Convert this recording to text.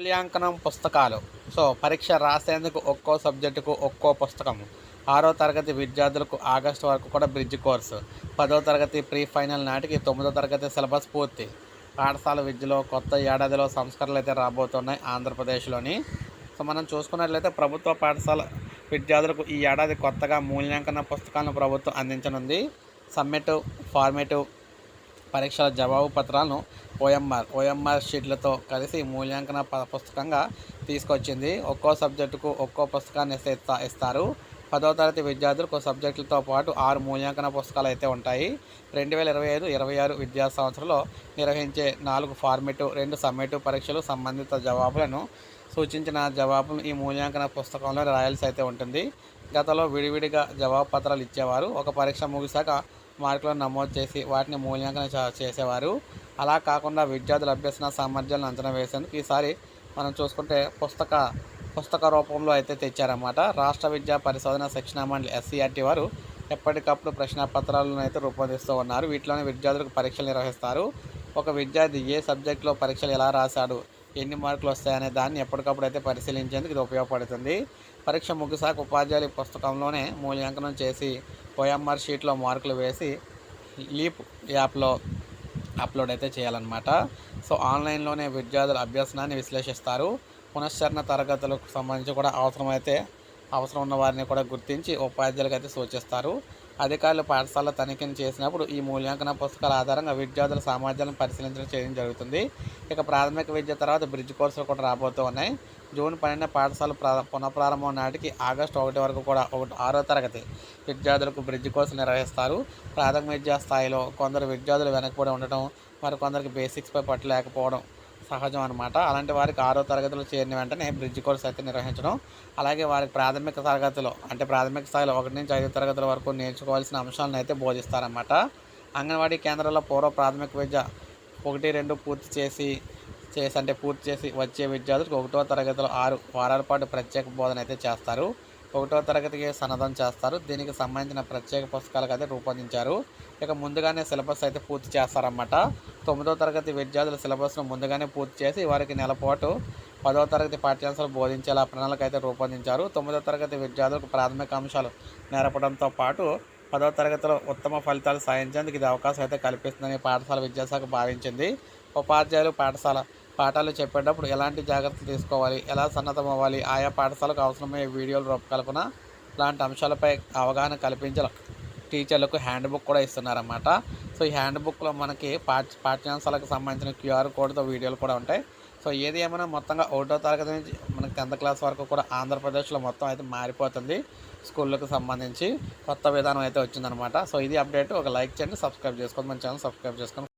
మూల్యాంకనం పుస్తకాలు. సో పరీక్ష రాసేందుకు ఒక్కో సబ్జెక్టుకు ఒక్కో పుస్తకం ఆరో తరగతి విద్యార్థులకు ఆగస్టు వరకు కూడా బ్రిడ్జ్ కోర్సు. పదో తరగతి ప్రీ ఫైనల్ నాటికి తొమ్మిదో తరగతి సిలబస్ పూర్తి. పాఠశాల విద్యలో కొత్త ఏడాదిలో సంస్కరణలు అయితే రాబోతున్నాయి ఆంధ్రప్రదేశ్లోని. సో మనం చూసుకున్నట్లయితే ప్రభుత్వ పాఠశాల విద్యార్థులకు ఈ ఏడాది కొత్తగా మూల్యాంకన పుస్తకాలను ప్రభుత్వం అందించనుంది. సమ్మెటివ్ ఫార్మేటివ్ పరీక్షల జవాబు పత్రాలను ఓఎంఆర్ ఓఎంఆర్ షీట్లతో కలిసి మూల్యాంకన పుస్తకంగా తీసుకొచ్చింది. ఒక్కో సబ్జెక్టుకు ఒక్కో పుస్తకాన్ని ఇస్తారు. పదో తరగతి విద్యార్థులకు సబ్జెక్టులతో పాటు ఆరు మూల్యాంకన పుస్తకాలు అయితే ఉంటాయి. రెండు వేల ఇరవై ఐదు ఇరవై ఆరు విద్యా సంవత్సరంలో నిర్వహించే నాలుగు ఫార్మేటివ్ రెండు సమ్మేటివ్ పరీక్షలు సంబంధిత జవాబులను సూచించిన జవాబులు ఈ మూల్యాంకన పుస్తకంలో రాయాల్సి అయితే ఉంటుంది. గతంలో విడివిడిగా జవాబు పత్రాలు ఇచ్చేవారు. ఒక పరీక్ష ముగిశాక మార్కులను నమోదు చేసి వాటిని మూల్యాంకనం చేసేవారు. అలా కాకుండా విద్యార్థుల అభ్యసన సామర్థ్యాలను అంచనా వేసేందుకు ఈసారి మనం చూసుకుంటే పుస్తక పుస్తక రూపంలో అయితే తెచ్చారన్నమాట. రాష్ట్ర విద్యా పరిశోధన శిక్షణ మండలి ఎస్సీఆర్టీ వారు ఎప్పటికప్పుడు ప్రశ్నపత్రాలను అయితే రూపొందిస్తూ ఉన్నారు. వీటిలోనే విద్యార్థులకు పరీక్షలు నిర్వహిస్తారు. ఒక విద్యార్థి ఏ సబ్జెక్టులో పరీక్షలు ఎలా రాశాడు ఎన్ని మార్కులు వస్తాయనే దాన్ని ఎప్పటికప్పుడు అయితే పరిశీలించేందుకు ఇది ఉపయోగపడుతుంది. పరీక్ష ముగిసాక ఉపాధ్యాయులు పుస్తకంలోనే మూల్యాంకనం చేసి ఓఎంఆర్ షీట్లో మార్కులు వేసి లీప్ యాప్లో అప్లోడ్ అయితే చేయాలన్నమాట. సో ఆన్లైన్లోనే విద్యార్థుల అభ్యసనాన్ని విశ్లేషిస్తారు. పునశ్చరణ తరగతులకు సంబంధించి కూడా అవసరమైతే అవసరం ఉన్న వారిని కూడా గుర్తించి ఉపాధ్యాయులకు అయితే సూచిస్తారు. అధికారులు పాఠశాల తనిఖీని చేసినప్పుడు ఈ మూల్యాంకన పుస్తకాల ఆధారంగా విద్యార్థుల సామర్థ్యాలను పరిశీలించడం చేయడం జరుగుతుంది. ఇక ప్రాథమిక విద్య తర్వాత బ్రిడ్జ్ కోర్సులు కూడా రాబోతూ ఉన్నాయి. జూన్ పన్నెండున పాఠశాల పునఃప్రారంభం నాటికి ఆగస్టు ఒకటి వరకు కూడా ఒకటి ఆరో తరగతి విద్యార్థులకు బ్రిడ్జ్ కోర్సులు నిర్వహిస్తారు. ప్రాథమిక విద్యా స్థాయిలో కొందరు విద్యార్థులు వెనకబడి ఉండటం మరి కొందరికి బేసిక్స్పై పట్టు లేకపోవడం సహజం అనమాట అలాంటి వారికి ఆరో తరగతిలో చేరిన వెంటనే బ్రిడ్జ్ కోర్స్ అయితే నిర్వహించడం. అలాగే వారికి ప్రాథమిక తరగతిలో అంటే ప్రాథమిక స్థాయిలో ఒకటి నుంచి ఐదు తరగతుల వరకు నేర్చుకోవాల్సిన అంశాలను అయితే బోధిస్తారన్నమాట. అంగన్వాడీ కేంద్రాల్లో పూర్వ ప్రాథమిక విద్య ఒకటి రెండు పూర్తి చేసి చేసి అంటే పూర్తి చేసి వచ్చే విద్యార్థులకు ఒకటో తరగతిలో ఆరు వారాల పాటు ప్రత్యేక బోధన అయితే చేస్తారు. ఒకటో తరగతికి సన్నదం చేస్తారు. దీనికి సంబంధించిన ప్రత్యేక పుస్తకాలకు అయితే రూపొందించారు. ఇక ముందుగానే సిలబస్ అయితే పూర్తి చేస్తారన్నమాట. తొమ్మిదో తరగతి విద్యార్థుల సిలబస్ను ముందుగానే పూర్తి చేసి వారికి నెలపాటు పదో పదవ తరగతి పాఠ్యాంశాలు బోధించేలా ప్రణాళిక అయితే రూపొందించారు. తొమ్మిదో తరగతి విద్యార్థులకు ప్రాథమిక అంశాలు నేర్పడంతో పాటు పదవ తరగతిలో ఉత్తమ ఫలితాలు సాధించేందుకు ఇది అవకాశం అయితే కల్పిస్తుందని పాఠశాల విద్యాశాఖ భావించింది. ఉపాధ్యాయులు పాఠశాల పాఠాలు చెప్పేటప్పుడు ఎలాంటి జాగ్రత్తలు తీసుకోవాలి? ఎలా సన్నద్ధం అవ్వాలి ఆయా పాఠశాలకు అవసరమయ్యే వీడియోల రూపకల్పన లాంటి అంశాలపై అవగాహన కల్పించాలి టీచర్లకు హ్యాండ్ బుక్ కూడా ఇస్తున్నారన్నమాట. సో ఈ హ్యాండ్ బుక్లో మనకి పాఠ్య పాఠ్యాంశాలకు సంబంధించిన క్యూఆర్ కోడ్తో వీడియోలు కూడా ఉంటాయి. సో ఏది ఏమైనా మొత్తంగా ఒకటో తరగతి నుంచి మనకి టెన్త్ క్లాస్ వరకు కూడా ఆంధ్రప్రదేశ్లో మొత్తం అయితే మారిపోతుంది స్కూళ్ళకు సంబంధించి. కొత్త విధానం అయితే వచ్చిందనమాట సో ఇది అప్డేట్. ఒక లైక్ చేయండి సబ్స్క్రైబ్ చేసుకోండి. మన ఛానల్ సబ్స్క్రైబ్ చేసుకోండి.